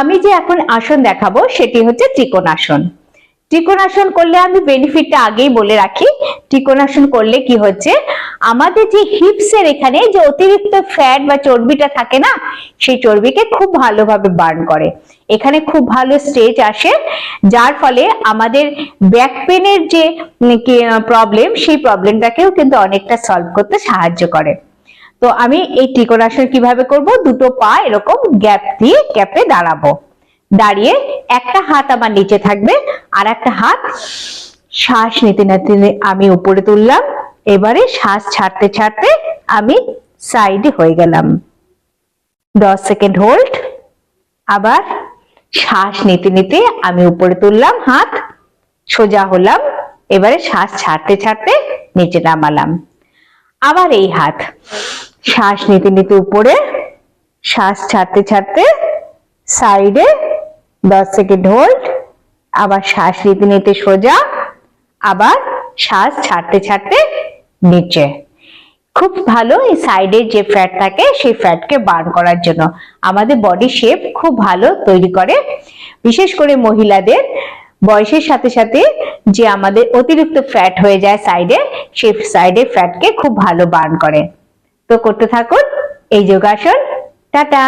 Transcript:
আমি যে এখন আসন দেখাবো সেটি হচ্ছে ত্রিকোণাসন। ত্রিকোণাসন করলে আমি বেনিফিটটা আগেই বলে রাখি। ত্রিকোণাসন করলে কি হচ্ছে? আমাদের যে হিপসের এখানে যে অতিরিক্ত ফ্যাট বা চর্বিটা থাকে না, সেই চর্বিকে খুব ভালোভাবে বার্ন করে। এখানে খুব ভালো স্টেজ আসে, যার ফলে আমাদের ব্যাক পেনের যে প্রবলেম সেই প্রবলেমটাকেও কিন্তু অনেকটা সলভ করতে সাহায্য করে। তো আমি এই ত্রিকোণাসন কীভাবে করব? দুটো পা এরকম গ্যাপ দিয়ে গ্যাপে দাঁড়াবো। দাঁড়িয়ে একটা হাত আমার নিচে থাকবে আর একটা হাত শ্বাস নিতে নিতে আমি উপরে তুললাম। এবারে শ্বাস ছাড়তে ছাড়তে আমি সাইডে হয়ে গেলাম। দশ সেকেন্ড হোল্ড আবার শ্বাস নিতে নিতে আমি উপরে তুললাম হাত, সোজা হলাম, এবারে শ্বাস ছাড়তে ছাড়তে নিচে নামালাম। আবার এই হাত। শ্বাস নিতে নিতে উপরে, শ্বাস ছাড়তে ছাড়তে সাইডে দশ সেকেন্ড হোল্ড আবার শ্বাস নিতে নিতে সোজা, আবার শ্বাস ছাড়তে ছাড়তে নিচে। খুব ভালো এই সাইডের যে ফ্যাট থাকে, সেই ফ্যাটকে বার্ন করার জন্য। আমাদের বডি শেপ খুব ভালো তৈরি করে। বিশেষ করে মহিলাদের বয়সের সাথে সাথে যে আমাদের অতিরিক্ত ফ্যাট হয়ে যায় সাইডে, সেই সাইডের ফ্যাটকে খুব ভালো বার্ন করে। তো করতে থাকুন এই যোগাসন টাটা।